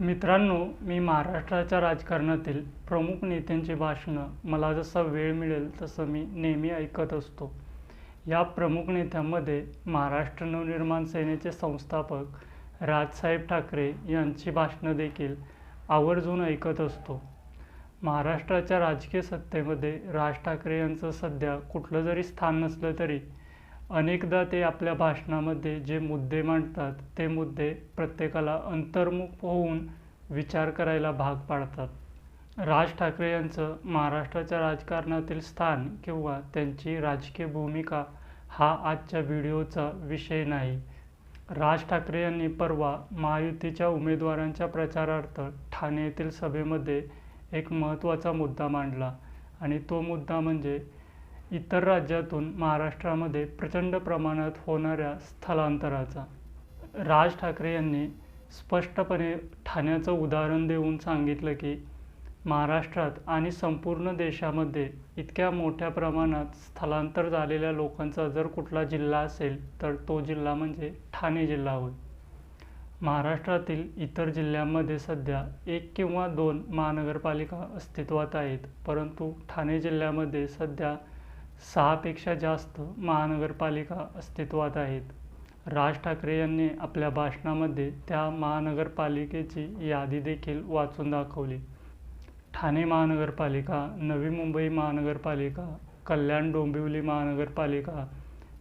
मित्रांनो मी महाराष्ट्राच्या राजकारणातील प्रमुख नेत्यांची भाषणं मला जसा वेळ मिळेल तसं मी नेहमी ऐकत असतो. या प्रमुख नेत्यांमध्ये महाराष्ट्र नवनिर्माण सेनेचे संस्थापक राजसाहेब ठाकरे यांची भाषणं देखील आवर्जून ऐकत असतो. महाराष्ट्राच्या राजकीय सत्तेमध्ये राज ठाकरे यांचं सध्या कुठलं जरी स्थान नसलं तरी अनेकदा ते आपल्या भाषणामध्ये जे मुद्दे मांडतात ते मुद्दे प्रत्येकाला अंतर्मुख होऊन विचार करायला भाग पाडतात. राज ठाकरे यांचं महाराष्ट्राच्या राजकारणातील स्थान किंवा त्यांची राजकीय भूमिका हा आजच्या व्हिडिओचा विषय नाही. राज ठाकरे यांनी परवा महायुतीच्या उमेदवारांच्या प्रचारार्थ ठाणे येथील सभेमध्ये एक महत्त्वाचा मुद्दा मांडला आणि तो मुद्दा म्हणजे इतर राज्यातून महाराष्ट्रामध्ये प्रचंड प्रमाणात होणाऱ्या स्थलांतराचा. राज ठाकरे यांनी स्पष्टपणे ठाण्याचं उदाहरण देऊन सांगितलं की महाराष्ट्रात आणि संपूर्ण देशामध्ये इतक्या मोठ्या प्रमाणात स्थलांतर झालेल्या लोकांचा जर कुठला जिल्हा असेल तर तो जिल्हा म्हणजे ठाणे जिल्हा होय. महाराष्ट्रातील इतर जिल्ह्यांमध्ये सध्या एक किंवा दोन महानगरपालिका अस्तित्वात आहेत परंतु ठाणे जिल्ह्यामध्ये सध्या सहापेक्षा जास्त महानगरपालिका अस्तित्वात आहेत. राज ठाकरे यांनी आपल्या भाषणामध्ये त्या महानगरपालिकेची यादी देखील वाचून दाखवली. ठाणे महानगरपालिका नवी मुंबई महानगरपालिका कल्याण डोंबिवली महानगरपालिका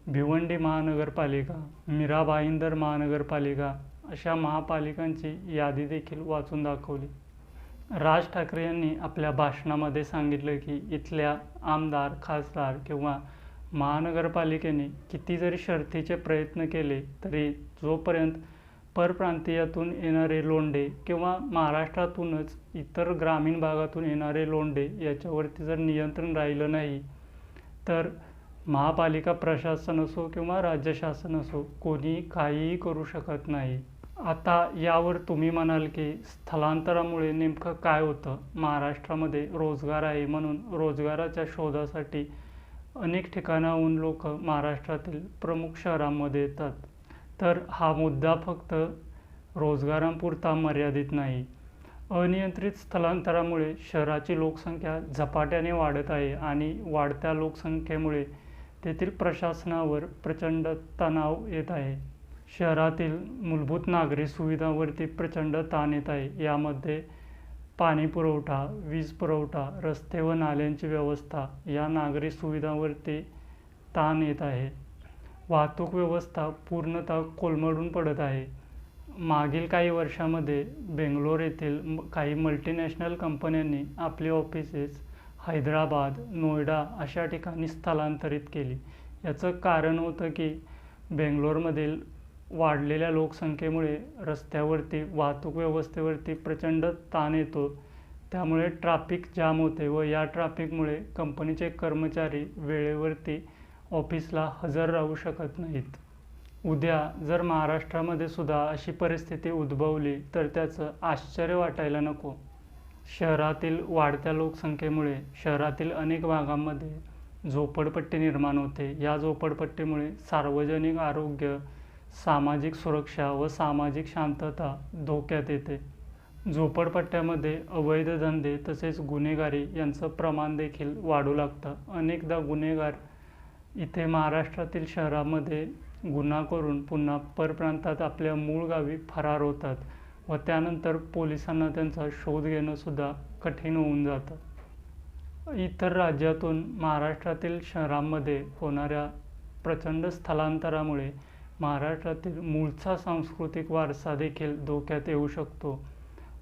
भिवंडी महानगरपालिका मीरा भाईंदर महानगरपालिका अशा महापालिकांची यादी देखील वाचून दाखवली. राज ठाकरे यांनी आपल्या भाषणामध्ये सांगितलं की इथल्या आमदार खासदार किंवा महानगरपालिकेने किती जरी शर्थीचे प्रयत्न केले तरी जोपर्यंत परप्रांतीयातून येणारे लोंढे किंवा महाराष्ट्रातूनच इतर ग्रामीण भागातून येणारे लोंढे याच्यावरती जर नियंत्रण राहिलं नाही तर महापालिका प्रशासन असो किंवा राज्य शासन असो कोणी काहीही करू शकत नाही. आता यावर तुम्ही म्हणाल की स्थलांतरामुळे नेमकं काय होतं? महाराष्ट्रामध्ये रोजगार आहे म्हणून रोजगाराच्या शोधासाठी अनेक ठिकाणाहून लोक महाराष्ट्रातील प्रमुख शहरांमध्ये येतात. तर हा मुद्दा फक्त रोजगारांपुरता मर्यादित नाही. अनियंत्रित स्थलांतरामुळे शहराची लोकसंख्या झपाट्याने वाढत आहे आणि वाढत्या लोकसंख्येमुळे तेथील प्रशासनावर प्रचंड तणाव येत आहे. शहरातील मूलभूत नागरी सुविधांवरती प्रचंड ताण येत आहे. यामध्ये पाणी पुरवठा वीज पुरवठा रस्ते व नाल्यांची व्यवस्था या नागरी सुविधांवरती ताण येत आहे. वाहतूक व्यवस्था पूर्णतः कोलमडून पडत आहे. मागील काही वर्षामध्ये बेंगलोर येथील काही मल्टीनॅशनल कंपन्यांनी आपली ऑफिसेस हैदराबाद नोएडा अशा ठिकाणी स्थलांतरित केली. याचं कारण होतं की बेंगलोरमधील वाढलेल्या लोकसंख्येमुळे रस्त्यावरती वाहतूक व्यवस्थेवरती प्रचंड ताण येतो. त्यामुळे ट्राफिक जाम होते व या ट्राफिकमुळे कंपनीचे कर्मचारी वेळेवरती ऑफिसला हजर राहू शकत नाहीत. उद्या जर महाराष्ट्रामध्ये सुद्धा अशी परिस्थिती उद्भवली तर त्याचं आश्चर्य वाटायला नको. शहरातील वाढत्या लोकसंख्येमुळे शहरातील अनेक भागांमध्ये झोपडपट्टी निर्माण होते. या झोपडपट्टीमुळे सार्वजनिक आरोग्य सामाजिक सुरक्षा व सामाजिक शांतता धोक्यात येते. झोपडपट्ट्यामध्ये अवैध धंदे तसेच गुन्हेगारी यांचं प्रमाण देखील वाढू लागतं. अनेकदा गुन्हेगार इथे महाराष्ट्रातील शहरामध्ये गुन्हा करून पुन्हा परप्रांतात आपल्या मूळ गावी फरार होतात व त्यानंतर पोलिसांना त्यांचा शोध घेणंसुद्धा कठीण होऊन जातं. इतर राज्यातून महाराष्ट्रातील शहरांमध्ये होणाऱ्या प्रचंड स्थलांतरामुळे महाराष्ट्रातील मूळचा सांस्कृतिक वारसा देखील धोक्यात येऊ शकतो.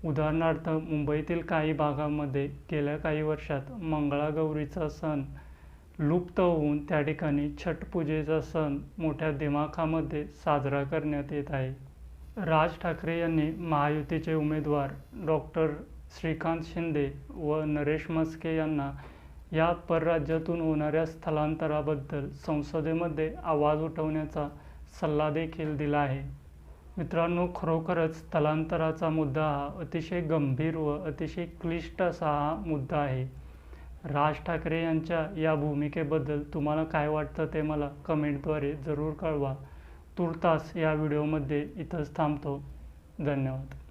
उदाहरणार्थ मुंबईतील काही भागांमध्ये गेल्या काही वर्षात मंगळागौरीचा सण लुप्त होऊन त्या ठिकाणी छटपूजेचा सण मोठ्या दिमाखामध्ये साजरा करण्यात येत आहे. राज ठाकरे यांनी महायुतीचे उमेदवार डॉक्टर श्रीकांत शिंदे व नरेश मस्के यांना या परराज्यातून होणाऱ्या स्थलांतराबद्दल संसदेमध्ये आवाज उठवण्याचा सल्ला देखील दिला आहे. मित्रांनो खरोखरच स्थलांतराचा मुद्दा हा अतिशय गंभीर व अतिशय क्लिष्ट असा हा मुद्दा आहे. राज ठाकरे यांच्या या भूमिकेबद्दल तुम्हाला काय वाटतं ते मला कमेंटद्वारे जरूर कळवा. तुर्तास या व्हिडिओमध्ये इथंच थांबतो. धन्यवाद.